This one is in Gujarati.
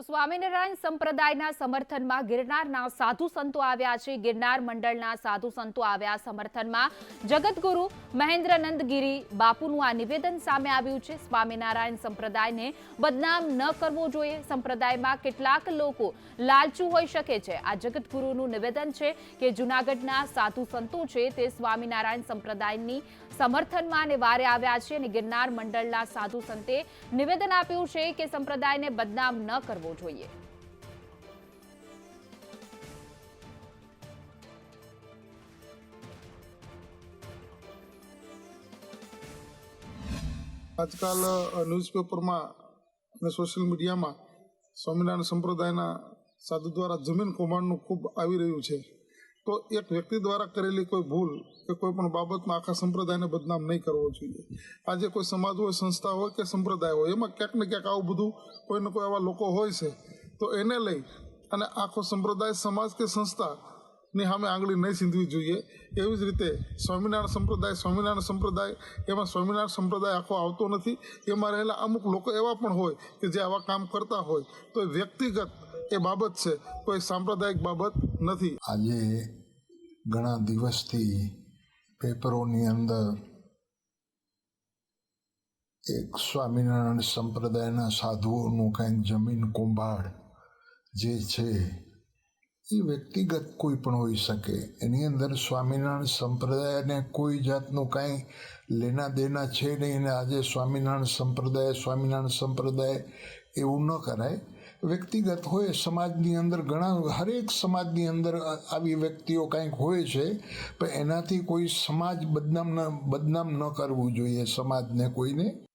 તો સ્વામિનારાયણ સંપ્રદાયના સમર્થનમાં ગિરનારના સાધુ સંતો આવ્યા છે. ગિરનાર મંડળના સાધુ સંતો આવ્યા સમર્થનમાં જગતગુરુ મહેન્દ્રનંદ ગિરી બાપુનું આ નિવેદન સામે આવ્યું છે. સ્વામિનારાયણ સંપ્રદાયને બદનામ ન કરવો જોઈએ. સંપ્રદાયમાં કેટલાક લોકો લાલચુ હોઈ શકે છે. આ જગતગુરુનું નિવેદન છે કે જૂનાગઢના સાધુ સંતો છે તે સ્વામિનારાયણ સંપ્રદાયની સમર્થનમાં અને વારે આવ્યા છે અને ગિરનાર મંડળના સાધુ સંતે નિવેદન આપ્યું છે કે સંપ્રદાયને બદનામ ન કરવો જોઈએ આજકાલ ન્યૂઝપેપરમાં અને સોશિયલ મીડિયામાં સ્વામિનારાયણ સંપ્રદાયના સાધુ દ્વારા જમીન કૌભાંડનું ખૂબ આવી રહ્યું છે. તો એક વ્યક્તિ દ્વારા કરેલી કોઈ ભૂલ કે કોઈ પણ બાબતમાં આખા સંપ્રદાયને બદનામ નહીં કરવો જોઈએ. આજે કોઈ સમાજ હોય, સંસ્થા હોય કે સંપ્રદાય હોય, એમાં ક્યાંક ને ક્યાંક આવું બધું કોઈ ને કોઈ આવા લોકો હોય છે. તો એને લઈ અને આખો સંપ્રદાય, સમાજ કે સંસ્થા ની સામે આંગળી નહીં સીંધવી જોઈએ. એવી જ રીતે સ્વામિનારાયણ સંપ્રદાય સ્વામિનારાયણ સંપ્રદાય, એમાં સ્વામિનારાયણ સંપ્રદાય આખો આવતો નથી. એમાં રહેલા અમુક લોકો એવા પણ હોય કે જે આવા કામ કરતા હોય. તો વ્યક્તિગત એ બાબત છે, કોઈ સાંપ્રદાયિક બાબત નથી. આજે ઘણા દિવસથી પેપરોની અંદર એક સ્વામિનારાયણ સંપ્રદાયના સાધુઓનું કંઈક જમીન કુંભાડ જે છે, એ વ્યક્તિગત કોઈ પણ હોઈ શકે. એની અંદર સ્વામિનારાયણ સંપ્રદાયને કોઈ જાતનું કાંઈ લેના દેના છે નહીં. અને આજે સ્વામિનારાયણ સંપ્રદાય સ્વામિનારાયણ સંપ્રદાય એવું ન કરાય. વ્યક્તિગત હોય, સમાજની અંદર ઘણા, હરેક સમાજની અંદર આવી વ્યક્તિઓ કંઈક હોય છે, પણ એનાથી કોઈ સમાજ બદનામ ન બદનામ ન કરવું જોઈએ, સમાજને કોઈને.